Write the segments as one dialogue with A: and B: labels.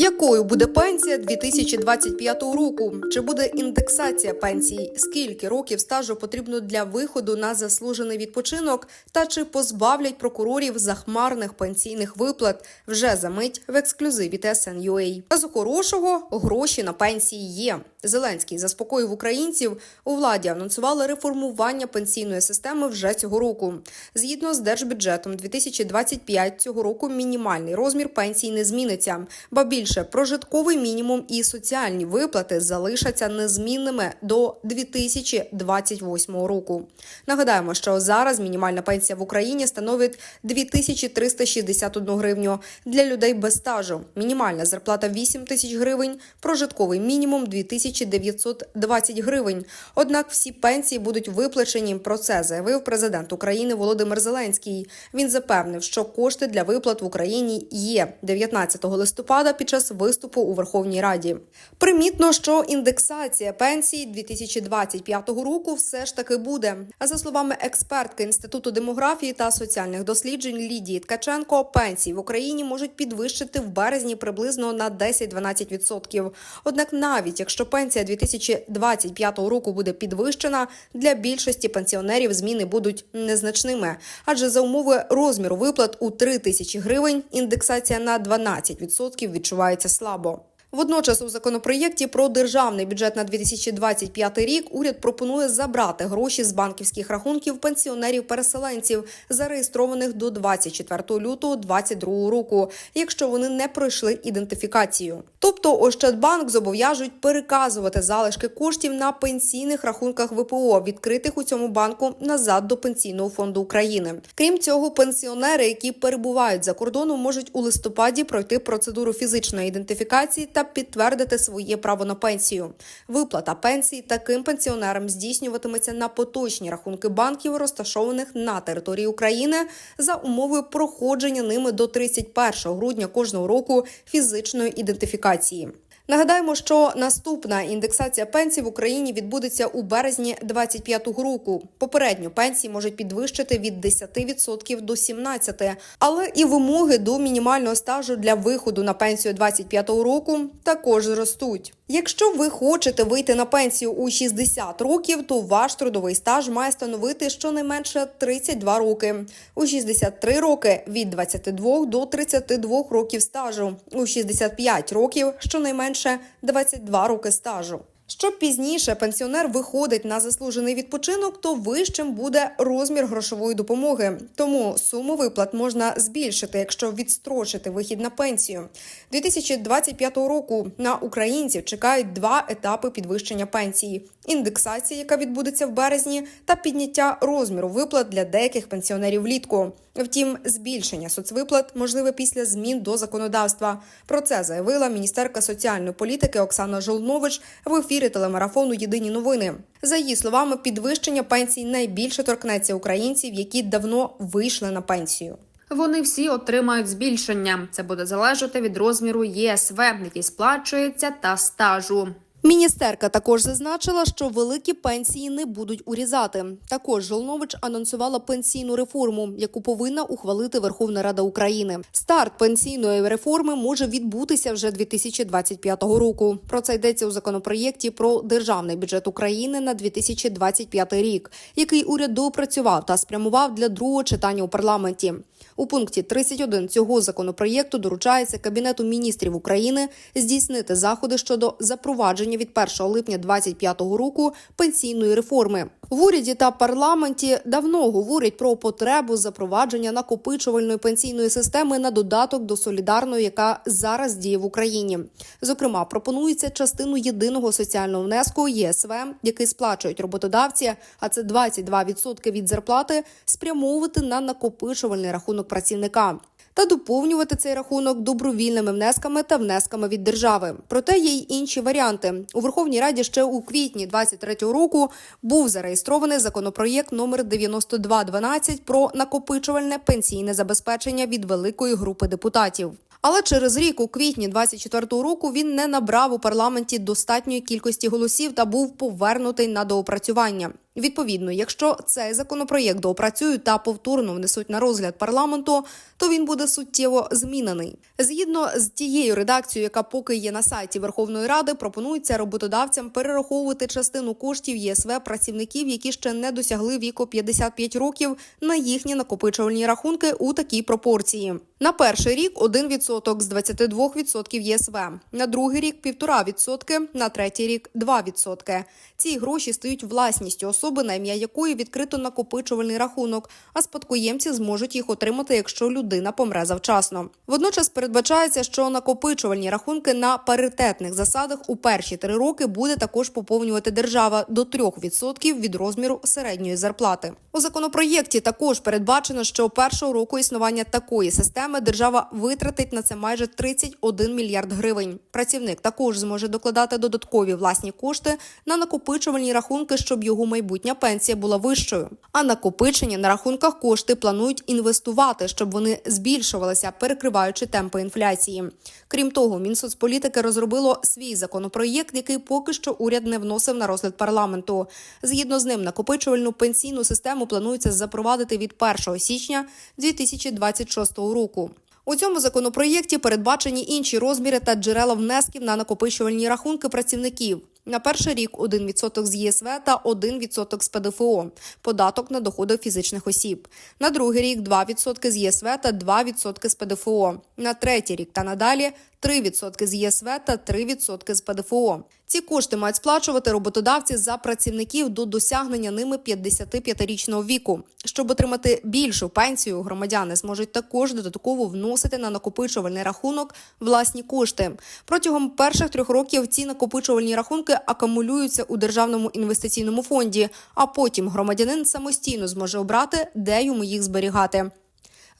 A: Якою буде пенсія 2025 року? Чи буде індексація пенсій? Скільки років стажу потрібно для виходу на заслужений відпочинок? Та чи позбавлять прокурорів захмарних пенсійних виплат вже за мить в ексклюзиві TSN.ua? З хорошого гроші на пенсії є. Зеленський заспокоїв українців. У владі анонсували реформування пенсійної системи вже цього року. Згідно з держбюджетом 2025 цього року мінімальний розмір пенсій не зміниться, ба більше прожитковий мінімум і соціальні виплати залишаться незмінними до 2028 року. Нагадаємо, що зараз мінімальна пенсія в Україні становить 2361 гривню для людей без стажу. Мінімальна зарплата 8 тисяч гривень, прожитковий мінімум 2920 гривень. Однак всі пенсії будуть виплачені. Про це заявив президент України Володимир Зеленський. Він запевнив, що кошти для виплат в Україні є 19 листопада під час виступу у Верховній Раді. Примітно, що індексація пенсій 2025 року все ж таки буде. А за словами експертки Інституту демографії та соціальних досліджень Лідії Ткаченко, пенсії в Україні можуть підвищити в березні приблизно на 10-12%. Однак, навіть якщо пенсія 2025 року буде підвищена, для більшості пенсіонерів зміни будуть незначними, адже за умови розміру виплат у 3 тисячі гривень індексація на 12% відчувається слабо. Водночас у законопроєкті про державний бюджет на 2025 рік уряд пропонує забрати гроші з банківських рахунків пенсіонерів-переселенців, зареєстрованих до 24 лютого 2022 року, якщо вони не пройшли ідентифікацію. Тобто Ощадбанк зобов'яжуть переказувати залишки коштів на пенсійних рахунках ВПО, відкритих у цьому банку назад до пенсійного фонду України. Крім цього, пенсіонери, які перебувають за кордоном, можуть у листопаді пройти процедуру фізичної ідентифікації та підтвердити своє право на пенсію. Виплата пенсії таким пенсіонерам здійснюватиметься на поточні рахунки банків, розташованих на території України, за умовою проходження ними до 31 грудня кожного року фізичної ідентифікації. Нагадаємо, що наступна індексація пенсій в Україні відбудеться у березні 2025 року. Попередньо пенсії можуть підвищити від 10% до 17%, але і вимоги до мінімального стажу для виходу на пенсію 2025 року також зростуть. Якщо ви хочете вийти на пенсію у 60 років, то ваш трудовий стаж має становити щонайменше 32 роки. У 63 роки від 22 до 32 років стажу. У 65 років щонайменше 22 роки стажу. Що пізніше пенсіонер виходить на заслужений відпочинок, то вищим буде розмір грошової допомоги. Тому суму виплат можна збільшити, якщо відстрочити вихід на пенсію. 2025 року на українців чекають два етапи підвищення пенсії: індексація, яка відбудеться в березні, та підняття розміру виплат для деяких пенсіонерів влітку. Втім, збільшення соцвиплат можливе після змін до законодавства. Про це заявила міністерка соціальної політики Оксана Жолнович в ефірі телемарафону Єдині новини. За її словами, підвищення пенсій найбільше торкнеться українців, які давно вийшли на пенсію.
B: Вони всі отримають збільшення. Це буде залежати від розміру ЄСВ, який сплачується, та стажу.
A: Міністерка також зазначила, що великі пенсії не будуть урізати. Також Жолнович анонсувала пенсійну реформу, яку повинна ухвалити Верховна Рада України. Старт пенсійної реформи може відбутися вже 2025 року. Про це йдеться у законопроєкті про державний бюджет України на 2025 рік, який уряд доопрацював та спрямував для другого читання у парламенті. У пункті 31 цього законопроєкту доручається Кабінету міністрів України здійснити заходи щодо запровадження від 1 липня 2025 року пенсійної реформи. В уряді та парламенті давно говорять про потребу запровадження накопичувальної пенсійної системи на додаток до солідарної, яка зараз діє в Україні. Зокрема, пропонується частину єдиного соціального внеску ЄСВ, який сплачують роботодавці, а це 22% від зарплати, спрямовувати на накопичувальний рахунок працівника. Та доповнювати цей рахунок добровільними внесками та внесками від держави. Проте є й інші варіанти. У Верховній Раді ще у квітні 23-го року був зареєстрований законопроєкт номер 9212 про накопичувальне пенсійне забезпечення від великої групи депутатів. Але через рік, у квітні 24-го року, він не набрав у парламенті достатньої кількості голосів та був повернутий на доопрацювання. Відповідно, якщо цей законопроєкт доопрацюють та повторно внесуть на розгляд парламенту, то він буде суттєво змінений. Згідно з тією редакцією, яка поки є на сайті Верховної Ради, пропонується роботодавцям перераховувати частину коштів ЄСВ працівників, які ще не досягли віку 55 років, на їхні накопичувальні рахунки у такій пропорції. На перший рік 1% з 22% ЄСВ, на другий рік 1,5%, на третій рік 2%. Ці гроші стають власністю особи, на ім'я якої відкрито накопичувальний рахунок, а спадкоємці зможуть їх отримати, якщо людина помре завчасно. Водночас передбачається, що накопичувальні рахунки на паритетних засадах у перші три роки буде також поповнювати держава до 3% від розміру середньої зарплати. У законопроєкті також передбачено, що першого року існування такої системи держава витратить на це майже 31 мільярд гривень. Працівник також зможе докладати додаткові власні кошти на накопичувальні рахунки, щоб його майбутня пенсія була вищою. А накопичені на рахунках кошти планують інвестувати, щоб вони збільшувалися, перекриваючи темпи інфляції. Крім того, Мінсоцполітики розробило свій законопроєкт, який поки що уряд не вносив на розгляд парламенту. Згідно з ним, накопичувальну пенсійну систему планується запровадити від 1 січня 2026 року. У цьому законопроєкті передбачені інші розміри та джерела внесків на накопичувальні рахунки працівників. На перший рік 1% з ЄСВ та 1% з ПДФО – податок на доходи фізичних осіб. На другий рік 2% з ЄСВ та 2% з ПДФО. На третій рік та надалі 3% з ЄСВ та 3% з ПДФО. Ці кошти мають сплачувати роботодавці за працівників до досягнення ними 55-річного віку. Щоб отримати більшу пенсію, громадяни зможуть також додатково вносити на накопичувальний рахунок власні кошти. Протягом перших трьох років ці накопичувальні рахунки акумулюються у державному інвестиційному фонді, а потім громадянин самостійно зможе обрати, де йому їх зберігати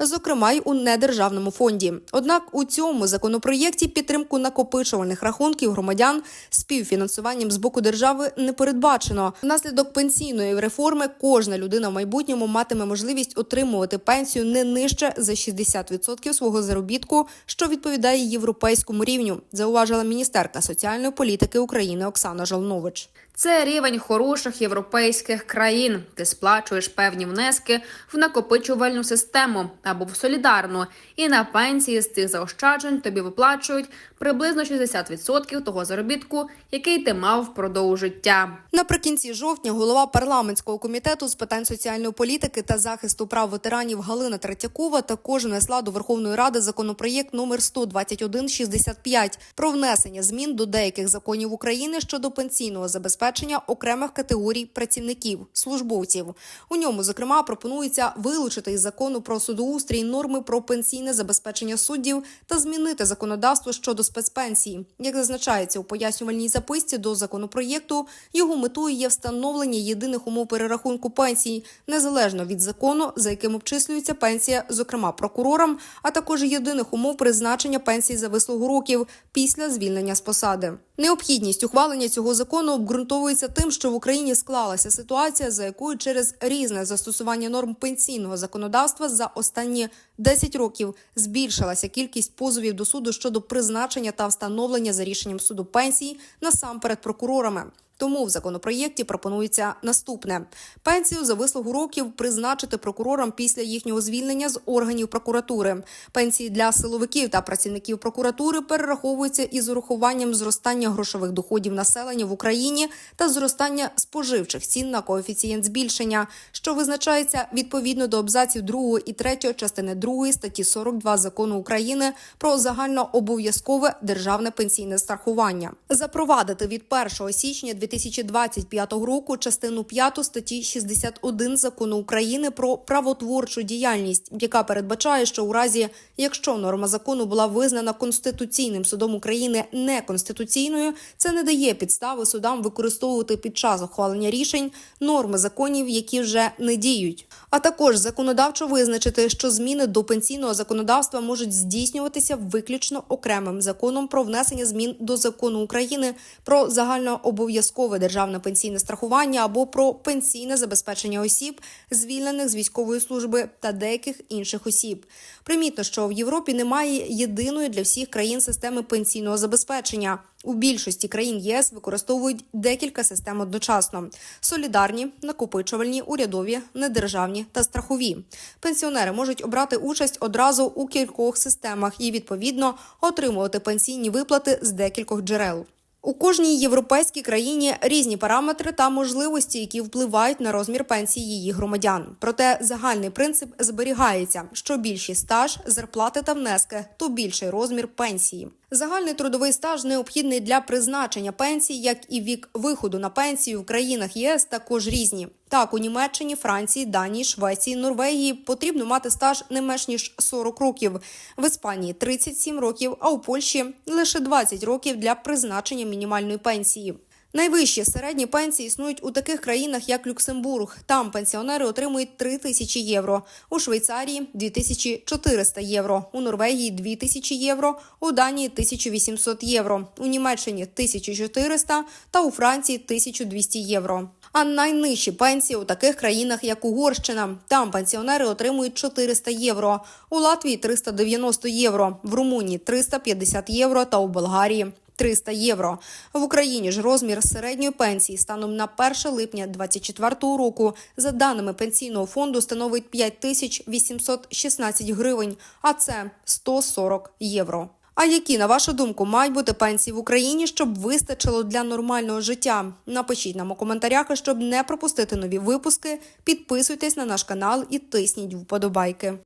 A: зокрема й у недержавному фонді. Однак у цьому законопроєкті підтримку накопичувальних рахунків громадян співфінансуванням з боку держави не передбачено. Внаслідок пенсійної реформи кожна людина в майбутньому матиме можливість отримувати пенсію не нижче за 60% свого заробітку, що відповідає європейському рівню, зауважила міністерка соціальної політики України Оксана Жолнович.
B: Це рівень хороших європейських країн. Ти сплачуєш певні внески в накопичувальну систему або в солідарну, і на пенсії з цих заощаджень тобі виплачують приблизно 60% того заробітку, який ти мав впродовж життя.
A: Наприкінці жовтня голова парламентського комітету з питань соціальної політики та захисту прав ветеранів Галина Третьякова також внесла до Верховної Ради законопроєкт номер 12165 про внесення змін до деяких законів України щодо пенсійного забезпечення окремих категорій працівників службовців. У ньому зокрема пропонується вилучити із закону про судоустрій норми про пенсійне забезпечення суддів та змінити законодавство щодо спецпенсії. Як зазначається у пояснювальній записці до законопроєкту, його метою є встановлення єдиних умов перерахунку пенсій, незалежно від закону, за яким обчислюється пенсія, зокрема прокурорам, а також єдиних умов призначення пенсій за вислугу років після звільнення з посади. Необхідність ухвалення цього закону обґрунтовується тим, що в Україні склалася ситуація, за якою через різне застосування норм пенсійного законодавства за останні 10 років збільшилася кількість позовів до суду щодо призначення та встановлення за рішенням суду пенсії насамперед прокурорами. Тому в законопроєкті пропонується наступне: пенсію за вислугу років призначити прокурорам після їхнього звільнення з органів прокуратури. Пенсії для силовиків та працівників прокуратури перераховуються із урахуванням зростання грошових доходів населення в Україні та зростання споживчих цін на коефіцієнт збільшення, що визначається відповідно до абзаців 2 і 3 частини 2 статті 42 закону України про загальнообов'язкове державне пенсійне страхування. Запровадити від 1 січня 2025 року частину 5 статті 61 закону України про правотворчу діяльність, яка передбачає, що у разі, якщо норма закону була визнана конституційним судом України неконституційною, це не дає підстави судам використовувати під час ухвалення рішень норми законів, які вже не діють. А також законодавчо визначити, що зміни до пенсійного законодавства можуть здійснюватися виключно окремим законом про внесення змін до закону України про загальнообов'язкове державне пенсійне страхування або про пенсійне забезпечення осіб, звільнених з військової служби та деяких інших осіб. Примітно, що в Європі немає єдиної для всіх країн системи пенсійного забезпечення. У більшості країн єС використовують декілька систем одночасно: солідарні, накопичувальні, урядові, недержавні та страхові. Пенсіонери можуть обрати участь одразу у кількох системах і відповідно отримувати пенсійні виплати з декількох джерел. У кожній європейській країні різні параметри та можливості, які впливають на розмір пенсії її громадян. Проте загальний принцип зберігається: що більший стаж, зарплати та внески, то більший розмір пенсії. Загальний трудовий стаж необхідний для призначення пенсії, як і вік виходу на пенсію в країнах ЄС також різні. Так, у Німеччині, Франції, Данії, Швеції, Норвегії потрібно мати стаж не менш ніж 40 років. В Іспанії 37 років, а у Польщі лише 20 років для призначення мінімальної пенсії. Найвищі середні пенсії існують у таких країнах, як Люксембург. Там пенсіонери отримують 3 тисячі євро, у Швейцарії 2400 євро, у Норвегії 2000 євро, у Данії 1800 євро, у Німеччині 1400 та у Франції 1200 євро. А найнижчі пенсії у таких країнах, як Угорщина. Там пенсіонери отримують 400 євро, у Латвії 390 євро, в Румунії 350 євро та у Болгарії 300 євро. В Україні ж розмір середньої пенсії станом на 1 липня 2024 року за даними пенсійного фонду становить 5816 гривень, а це 140 євро. А які, на вашу думку, мають бути пенсії в Україні, щоб вистачило для нормального життя? Напишіть нам у коментарях, щоб не пропустити нові випуски. Підписуйтесь на наш канал і тисніть вподобайки.